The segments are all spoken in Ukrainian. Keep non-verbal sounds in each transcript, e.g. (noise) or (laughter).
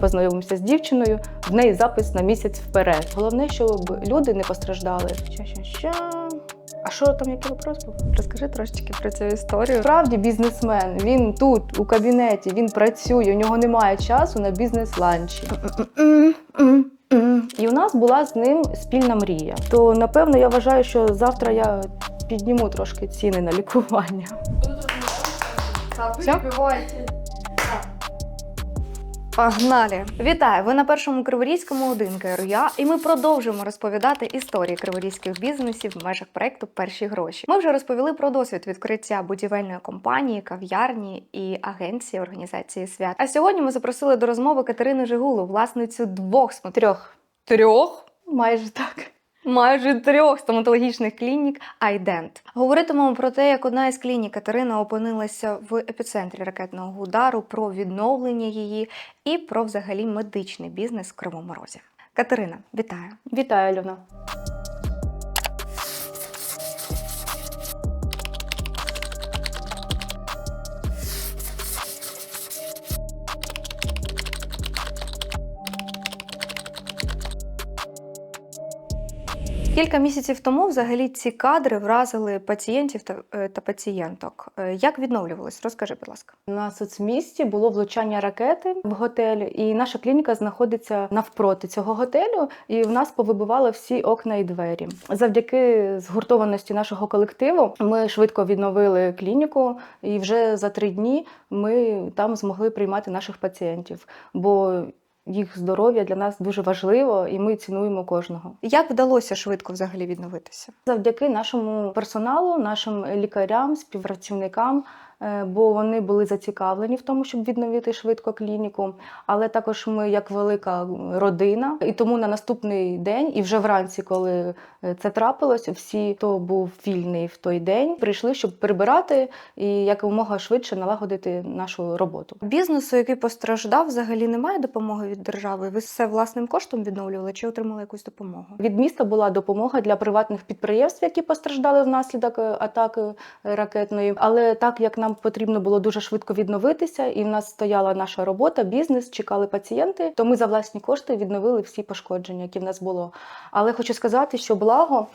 Познайомився з дівчиною, в неї запис на місяць вперед. Головне, щоб люди не постраждали. Ща-ща-ща. А що там, який вопрос був? Розкажи трошечки про цю історію. Справді бізнесмен. Він тут, у кабінеті, він працює, у нього немає часу на бізнес-ланчі. І у нас була з ним спільна мрія. То напевно я вважаю, що завтра я підніму трошки ціни на лікування. Все? Погнали! Вітаю! Ви на першому криворізькому один КРУЯ, і ми продовжуємо розповідати історії криворізьких бізнесів в межах проекту Перші гроші. Ми вже розповіли про досвід відкриття будівельної компанії, кав'ярні і агенції організації свят. А сьогодні ми запросили до розмови Катерину Жигулу, власницю двох смо- Трьох. трьох Майже так. Майже трьох стоматологічних клінік Айдент. Говоритимемо про те, як одна із клінік Катерина опинилася в епіцентрі ракетного удару, про відновлення її і про взагалі медичний бізнес в Кривому. Катерина, вітаю! Вітаю, Альона. Кілька місяців тому взагалі ці кадри вразили пацієнтів та, е, та пацієнток. Е, Як відновлювались? Розкажи, будь ласка. На соцмісті було влучання ракети в готель, і наша клініка знаходиться навпроти цього готелю. І в нас повибивали всі окна і двері. Завдяки згуртованості нашого колективу ми швидко відновили клініку, і вже за три дні ми там змогли приймати наших пацієнтів. Бо їх здоров'я для нас дуже важливо, і ми цінуємо кожного. Як вдалося швидко взагалі відновитися? Завдяки нашому персоналу, нашим лікарям, співпрацівникам, бо вони були зацікавлені в тому, щоб відновити швидко клініку. Але також ми як велика родина, і тому на наступний день, і вже вранці, коли е, це трапилось, всі, хто був вільний в той день, прийшли, щоб прибирати і якомога швидше налагодити нашу роботу. Бізнесу, який постраждав, взагалі немає допомоги від держави. Ви все власним коштом відновлювали чи отримали якусь допомогу? Від міста була допомога для приватних підприємств, які постраждали внаслідок е, атаки е, ракетної. Але так як нам потрібно було дуже швидко відновитися, і в нас стояла наша робота, бізнес, чекали пацієнти, то ми за власні кошти відновили всі пошкодження, які в нас було. Але хочу сказати, що благо.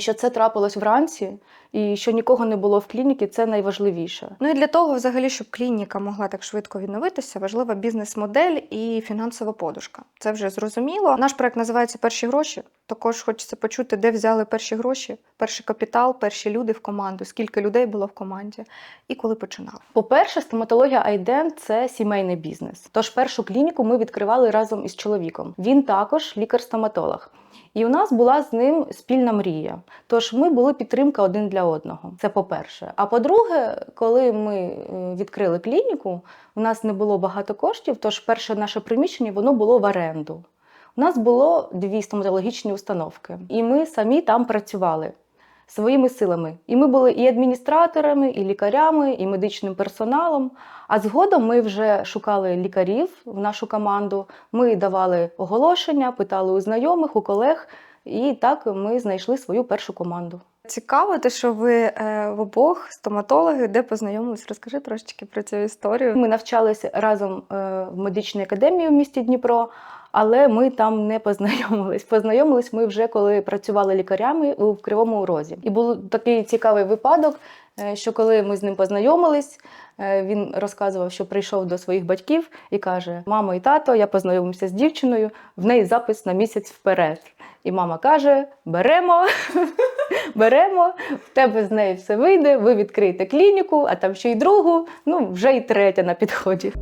Що це трапилось вранці, і що нікого не було в клініці, це найважливіше. Ну і для того, взагалі, щоб клініка могла так швидко відновитися, важлива бізнес-модель і фінансова подушка. Це вже зрозуміло. Наш проект називається Перші гроші. Також хочеться почути, де взяли перші гроші, перший капітал, перші люди в команду, скільки людей було в команді і коли починали. По-перше, стоматологія Айден це сімейний бізнес. Тож першу клініку ми відкривали разом із чоловіком. Він також лікар-стоматолог. І у нас була з ним спільна мрія. Тож ми були підтримка один для одного. Це по-перше. А по-друге, коли ми е, відкрили клініку, у нас не було багато коштів, тож перше наше приміщення воно було в оренду. У нас було дві стоматологічні установки, і ми самі там працювали своїми силами. І ми були і адміністраторами, і лікарями, і медичним персоналом. А згодом ми вже шукали лікарів в нашу команду. Ми давали оголошення, питали у знайомих, у колег, і так ми знайшли свою першу команду. Цікаво, те, що ви е, в обох стоматологи, де познайомились. Розкажи трошечки про цю історію. Ми навчалися разом е, в медичній академії в місті Дніпро, але ми там не познайомились. Познайомились ми вже коли працювали лікарями в Кривому Розі. І був такий цікавий випадок, е, що коли ми з ним познайомились, е, він розказував, що прийшов до своїх батьків і каже: Мамо і тато, я познайомився з дівчиною, в неї запис на місяць вперед. І мама каже: беремо, (laughs) беремо, в тебе з нею все вийде, ви відкриєте клініку, а там ще й другу, ну вже й третя на підході.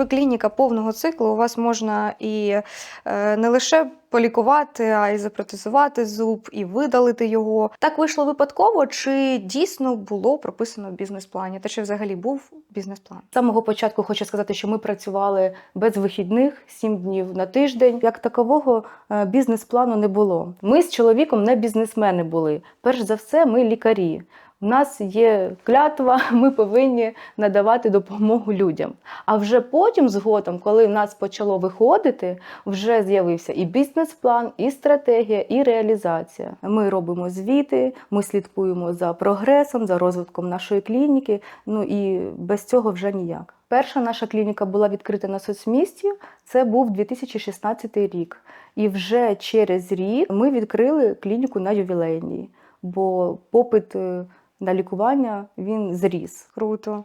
Ви клініка повного циклу. У вас можна і е, не лише полікувати, а й запротезувати зуб, і видалити його. Так вийшло випадково, чи дійсно було прописано в бізнес-плані? Та чи взагалі був бізнес-план? З самого початку хочу сказати, що ми працювали без вихідних, сім днів на тиждень. Як такового е, бізнес-плану не було. Ми з чоловіком не бізнесмени були. Перш за все, ми лікарі. У нас є клятва, (laughs) ми повинні надавати допомогу людям. А вже потім, згодом, коли в нас почало виходити, вже з'явився і бізнес-план, і стратегія, і реалізація. Ми робимо звіти, ми слідкуємо за прогресом, за розвитком нашої клініки. Ну і без цього вже ніяк. Перша наша клініка була відкрита на соцмісті. Це був 2016 рік. І вже через рік ми відкрили клініку на ювілейній, бо попит е, на лікування він зріс. Круто.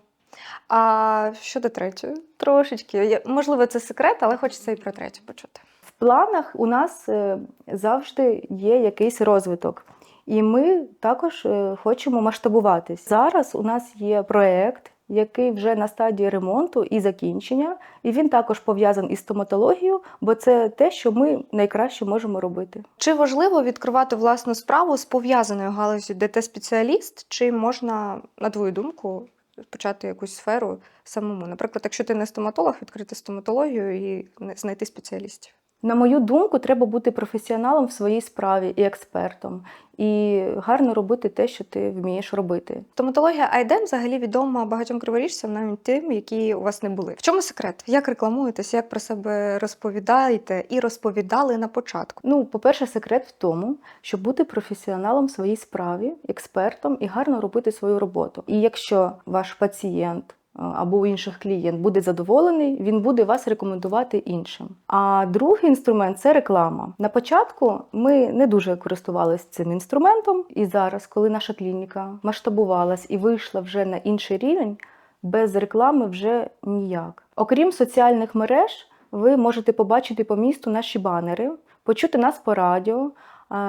А щодо третьої, трошечки. Я- Можливо, це секрет, але хочеться і про третю почути. В планах у нас е, завжди є якийсь розвиток, і ми також е, хочемо масштабуватись. Зараз у нас є проект, який вже на стадії ремонту і закінчення, і він також пов'язаний із стоматологією, бо це те, що ми найкраще можемо робити. Чи важливо відкривати власну справу з пов'язаною галузю, де ти спеціаліст, чи можна, на твою думку, почати якусь сферу самому? Наприклад, якщо ти не стоматолог, відкрити стоматологію і знайти спеціалістів. На мою думку, треба бути професіоналом в своїй справі і експертом, і гарно робити те, що ти вмієш робити. Стоматологія Айден взагалі відома багатьом криворіжцям, навіть тим, які у вас не були. В чому секрет? Як рекламуєтесь, як про себе розповідаєте і розповідали на початку? Ну, по-перше, секрет в тому, щоб бути професіоналом в своїй справі, експертом і гарно робити свою роботу. І якщо ваш пацієнт або інших клієнт буде задоволений, він буде вас рекомендувати іншим. А другий інструмент це реклама. На початку ми не дуже користувалися цим інструментом, і зараз, коли наша клініка масштабувалась і вийшла вже на інший рівень, без реклами вже ніяк. Окрім соціальних мереж, ви можете побачити по місту наші банери, почути нас по радіо.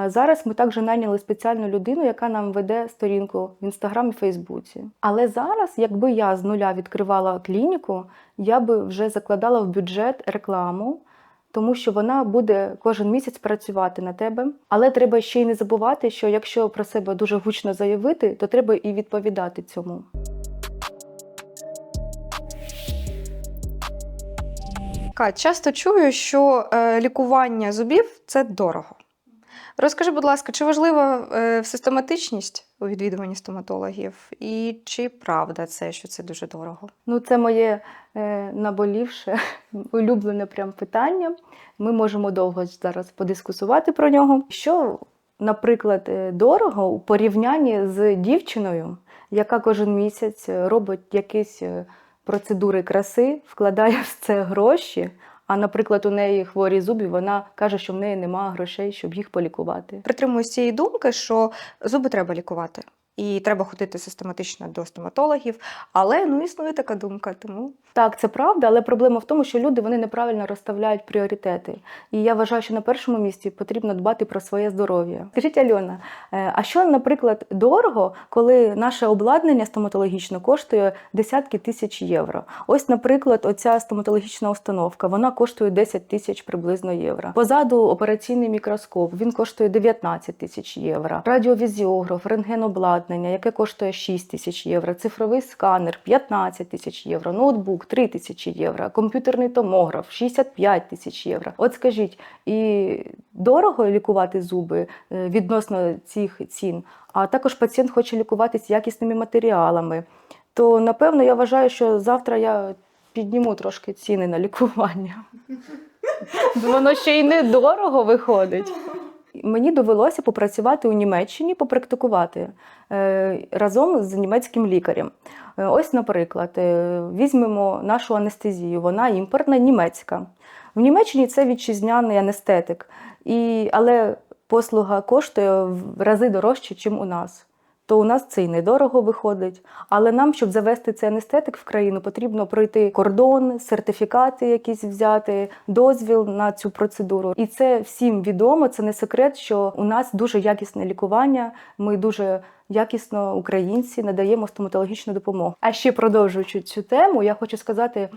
Зараз ми також найняли спеціальну людину, яка нам веде сторінку в інстаграм і Фейсбуці. Але зараз, якби я з нуля відкривала клініку, я би вже закладала в бюджет рекламу, тому що вона буде кожен місяць працювати на тебе. Але треба ще й не забувати, що якщо про себе дуже гучно заявити, то треба і відповідати цьому. Кать, часто чую, що е, лікування зубів це дорого. Розкажи, будь ласка, чи важлива е, систематичність у відвідуванні стоматологів? І чи правда це, що це дуже дорого? Ну, це моє е, наболівше, (laughs) улюблене прям питання. Ми можемо довго зараз подискусувати про нього. Що, наприклад, е, дорого у порівнянні з дівчиною, яка кожен місяць робить якісь процедури краси, вкладає в це гроші. А, наприклад, у неї хворі зуби, вона каже, що в неї немає грошей, щоб їх полікувати. Притримуюсь цієї думки, що зуби треба лікувати. І треба ходити систематично до стоматологів, але ну існує така думка, тому Так, це правда, але проблема в тому, що люди вони неправильно розставляють пріоритети. І я вважаю, що на першому місці потрібно дбати про своє здоров'я. Скажіть, Альона, е, а що, наприклад, дорого, коли наше обладнання стоматологічне коштує десятки тисяч євро? Ось, наприклад, оця стоматологічна установка, вона коштує 10 тисяч приблизно євро. Позаду операційний мікроскоп, він коштує 19 тисяч євро. Радіовізіограф, рентгенобладнання, яке коштує 6 тисяч євро, цифровий сканер 15 тисяч євро, ноутбук 3 тисячі євро, комп'ютерний томограф 65 тисяч євро. От скажіть, і дорого лікувати зуби е, відносно цих цін, а також пацієнт хоче лікуватись якісними матеріалами, то напевно я вважаю, що завтра я підніму трошки ціни на лікування. (laughs) Воно ще й недорого виходить. (laughs) Мені довелося попрацювати у Німеччині, попрактикувати е, разом з німецьким лікарем. Е, Ось, наприклад, е, візьмемо нашу анестезію, вона імпортна німецька. В Німеччині це вітчизняний анестетик, і, але послуга коштує в рази дорожче, ніж у нас. То у нас це і недорого виходить. Але нам, щоб завести цей анестетик в країну, потрібно пройти кордон, сертифікати якісь взяти, дозвіл на цю процедуру. І це всім відомо. Це не секрет, що у нас дуже якісне лікування. Ми дуже якісно, українці, надаємо стоматологічну допомогу. А ще продовжуючи цю тему, я хочу сказати: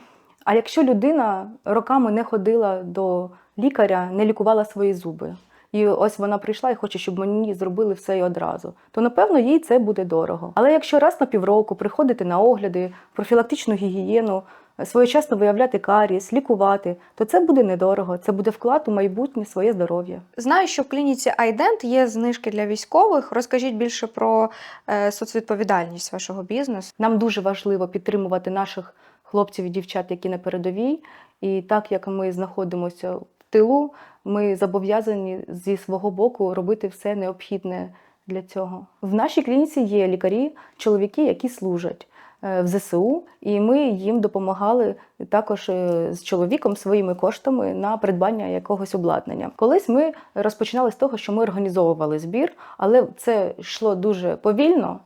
а якщо людина роками не ходила до лікаря, не лікувала свої зуби. І ось вона прийшла і хоче, щоб мені зробили все і одразу. То напевно їй це буде дорого. Але якщо раз на півроку приходити на огляди, профілактичну гігієну, своєчасно виявляти карієс, лікувати, то це буде недорого. Це буде вклад у майбутнє своє здоров'я. Знаю, що в клініці Айдент є знижки для військових. Розкажіть більше про е, соцвідповідальність вашого бізнесу. Нам дуже важливо підтримувати наших хлопців і дівчат, які на передовій. І так як ми знаходимося тилу, ми зобов'язані зі свого боку робити все необхідне для цього. В нашій клініці є лікарі, чоловіки, які служать е, в ЗСУ, і ми їм допомагали також е, з чоловіком своїми коштами на придбання якогось обладнання. Колись ми розпочинали з того, що ми організовували збір, але це йшло дуже повільно.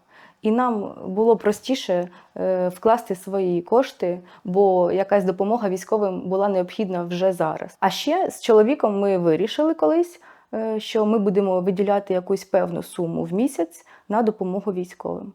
І нам було простіше е, вкласти свої кошти, бо якась допомога військовим була необхідна вже зараз. А ще з чоловіком ми вирішили колись, е, що ми будемо виділяти якусь певну суму в місяць на допомогу військовим.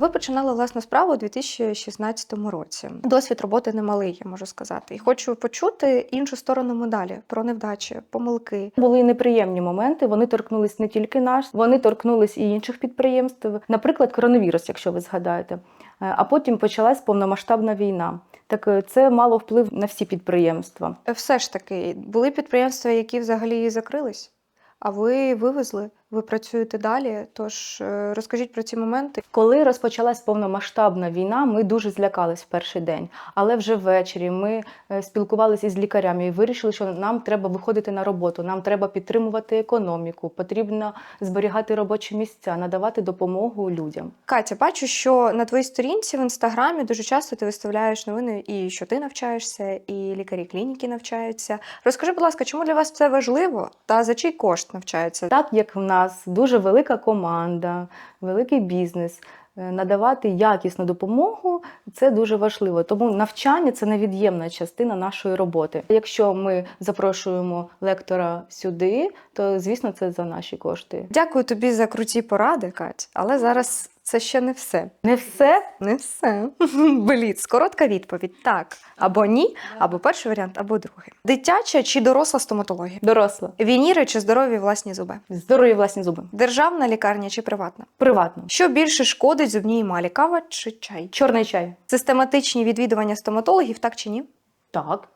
Ви починали власну справу у 2016 році. Досвід роботи немалий, я можу сказати. І хочу почути іншу сторону медалі про невдачі, помилки. Були неприємні моменти. Вони торкнулись не тільки нас, вони торкнулись і інших підприємств. Наприклад, коронавірус, якщо ви згадаєте. А потім почалась повномасштабна війна. Так е, це мало вплив на всі підприємства. Е, Все ж таки, були підприємства, які взагалі закрились, а ви вивезли, ви працюєте далі. Тож е, розкажіть про ці моменти. Коли розпочалась повномасштабна війна, ми дуже злякались в перший день. Але вже ввечері ми е, спілкувалися із лікарями і вирішили, що нам треба виходити на роботу, нам треба підтримувати економіку, потрібно зберігати робочі місця, надавати допомогу людям. Катя, бачу, що на твоїй сторінці в інстаграмі дуже часто ти виставляєш новини, і що ти навчаєшся, і лікарі клініки навчаються. Розкажи, будь ласка, чому для вас це важливо та за чий кошт навчаються? Так як в нас дуже велика команда, великий бізнес. е, Надавати якісну допомогу це дуже важливо. Тому навчання це невід'ємна частина нашої роботи. Якщо ми запрошуємо лектора сюди, то звісно це за наші кошти. Дякую тобі за круті поради, Кать, але зараз це ще не все. Не все Не все. (laughs) Бліц, коротка відповідь: так або ні, або перший варіант, або другий. Дитяча чи доросла стоматологія? доросла. Вініри чи здорові власні зуби? Здорові власні зуби. Державна лікарня чи приватна? Приватно. Що більше шкодить зубній емалі? Кава чи чай? Чорний чай. Систематичні відвідування стоматологів, так чи ні? Так.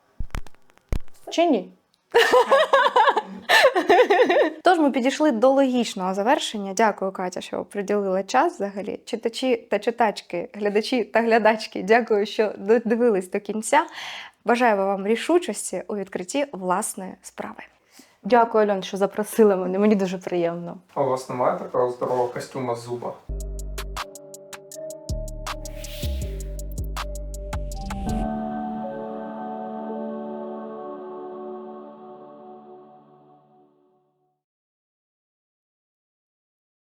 Чи ні? (laughs) Тож ми підійшли до логічного завершення. Дякую, Катя, що приділила час взагалі. Читачі та читачки, глядачі та глядачки, дякую, що додивились до кінця. Бажаю вам рішучості у відкритті власної справи. Дякую, Альон, що запросили мене. Мені дуже приємно. А у вас немає такого здорового костюма з зуба?